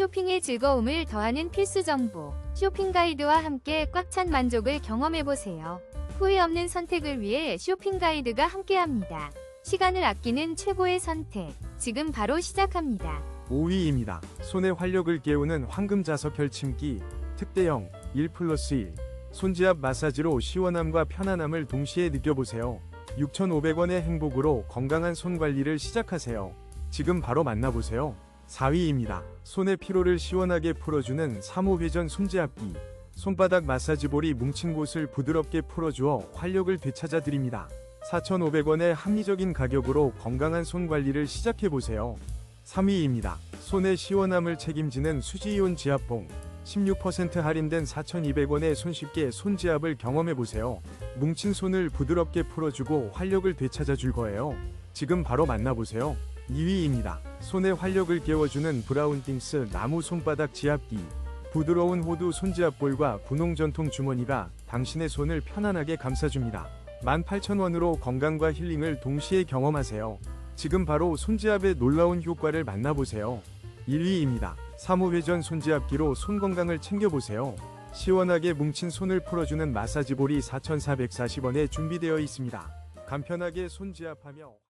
쇼핑의 즐거움을 더하는 필수 정보. 쇼핑 가이드와 함께 꽉 찬 만족을 경험해보세요. 후회 없는 선택을 위해 쇼핑 가이드가 함께합니다. 시간을 아끼는 최고의 선택. 지금 바로 시작합니다. 5위입니다. 손의 활력을 깨우는 황금 자석 결침기 특대형 1 플러스 1 손지압 마사지로 시원함과 편안함을 동시에 느껴보세요. 6,500원의 행복으로 건강한 손 관리를 시작하세요. 지금 바로 만나보세요. 4위입니다. 손의 피로를 시원하게 풀어주는 3호 회전 손지압기 손바닥 마사지볼이 뭉친 곳을 부드럽게 풀어주어 활력을 되찾아 드립니다. 4,500원의 합리적인 가격으로 건강한 손 관리를 시작해보세요. 3위입니다. 손의 시원함을 책임지는 수지이온 지압봉 16% 할인된 4,200원에 손쉽게 손지압을 경험해보세요. 뭉친 손을 부드럽게 풀어주고 활력을 되찾아 줄 거예요. 지금 바로 만나보세요. 2위입니다. 손의 활력을 깨워주는 브라운띵스 나무 손바닥 지압기 부드러운 호두 손지압볼과 분홍 전통 주머니가 당신의 손을 편안하게 감싸줍니다. 18,000원으로 건강과 힐링을 동시에 경험하세요. 지금 바로 손지압의 놀라운 효과를 만나보세요. 1위입니다. 3호 회전 손지압기로 손 건강을 챙겨보세요. 시원하게 뭉친 손을 풀어주는 마사지볼이 4,440원에 준비되어 있습니다. 간편하게 손지압하며